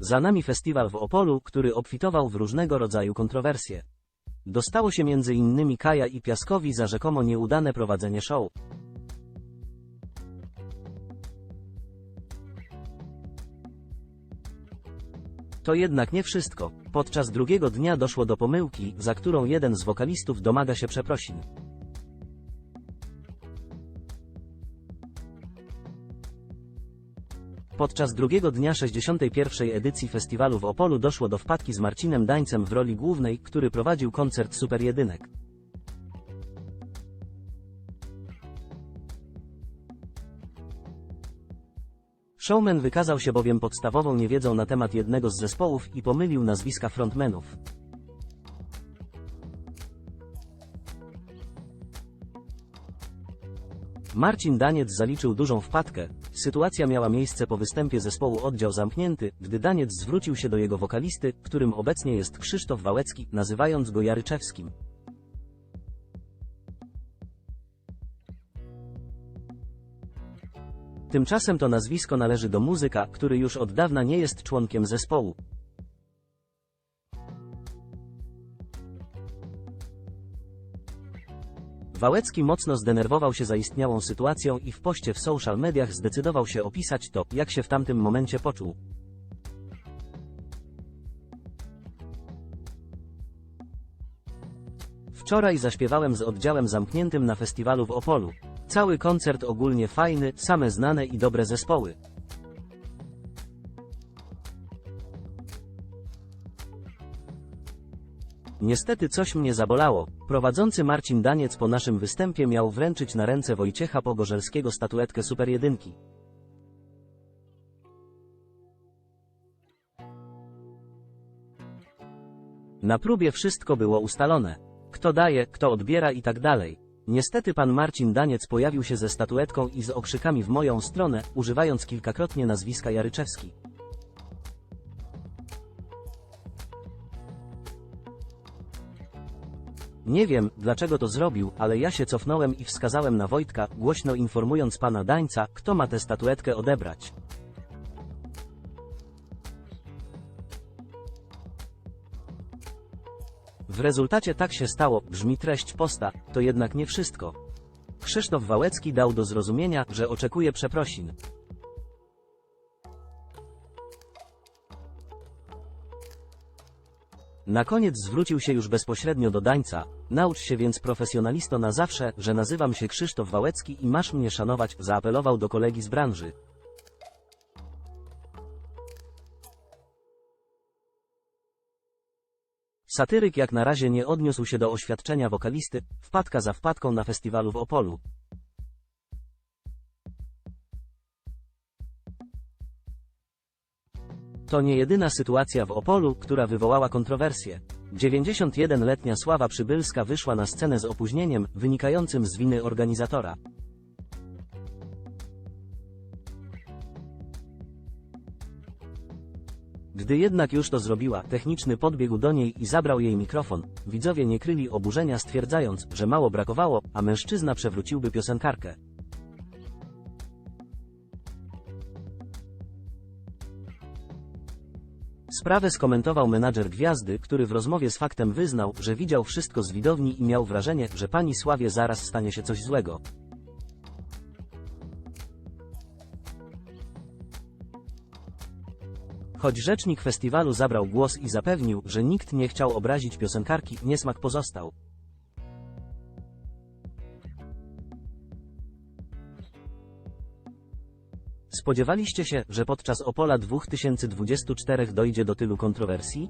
Za nami festiwal w Opolu, który obfitował w różnego rodzaju kontrowersje. Dostało się między innymi Kaja i Piaskowi za rzekomo nieudane prowadzenie show. To jednak nie wszystko. Podczas drugiego dnia doszło do pomyłki, za którą jeden z wokalistów domaga się przeprosin. Podczas drugiego dnia 61. edycji festiwalu w Opolu doszło do wpadki z Marcinem Dańcem w roli głównej, który prowadził koncert Super Jedynek. Showman wykazał się bowiem podstawową niewiedzą na temat jednego z zespołów i pomylił nazwiska frontmenów. Marcin Daniec zaliczył dużą wpadkę. Sytuacja miała miejsce po występie zespołu Oddział Zamknięty, gdy Daniec zwrócił się do jego wokalisty, którym obecnie jest Krzysztof Wałecki, nazywając go Jaryczewskim. Tymczasem to nazwisko należy do muzyka, który już od dawna nie jest członkiem zespołu. Wałecki mocno zdenerwował się zaistniałą sytuacją i w poście w social mediach zdecydował się opisać to, jak się w tamtym momencie poczuł. Wczoraj zaśpiewałem z oddziałem zamkniętym na festiwalu w Opolu. Cały koncert ogólnie fajny, same znane i dobre zespoły. Niestety coś mnie zabolało. Prowadzący Marcin Daniec po naszym występie miał wręczyć na ręce Wojciecha Pogorzelskiego statuetkę Super Jedynki. Na próbie wszystko było ustalone. Kto daje, kto odbiera i tak dalej. Niestety pan Marcin Daniec pojawił się ze statuetką i z okrzykami w moją stronę, używając kilkakrotnie nazwiska Jaryczewski. Nie wiem, dlaczego to zrobił, ale ja się cofnąłem i wskazałem na Wojtka, głośno informując pana Dańca, kto ma tę statuetkę odebrać. W rezultacie tak się stało, brzmi treść posta, to jednak nie wszystko. Krzysztof Wałecki dał do zrozumienia, że oczekuje przeprosin. Na koniec zwrócił się już bezpośrednio do Dańca. Naucz się więc profesjonalisto na zawsze, że nazywam się Krzysztof Wałecki i masz mnie szanować, zaapelował do kolegi z branży. Satyryk jak na razie nie odniósł się do oświadczenia wokalisty, wpadka za wpadką na festiwalu w Opolu. To nie jedyna sytuacja w Opolu, która wywołała kontrowersje. 91-letnia Sława Przybylska wyszła na scenę z opóźnieniem, wynikającym z winy organizatora. Gdy jednak już to zrobiła, techniczny podbiegł do niej i zabrał jej mikrofon. Widzowie nie kryli oburzenia stwierdzając, że mało brakowało, a mężczyzna przewróciłby piosenkarkę. Sprawę skomentował menadżer gwiazdy, który w rozmowie z faktem wyznał, że widział wszystko z widowni i miał wrażenie, że pani Sławie zaraz stanie się coś złego. Choć rzecznik festiwalu zabrał głos i zapewnił, że nikt nie chciał obrazić piosenkarki, niesmak pozostał. Spodziewaliście się, że podczas Opola 2024 dojdzie do tylu kontrowersji?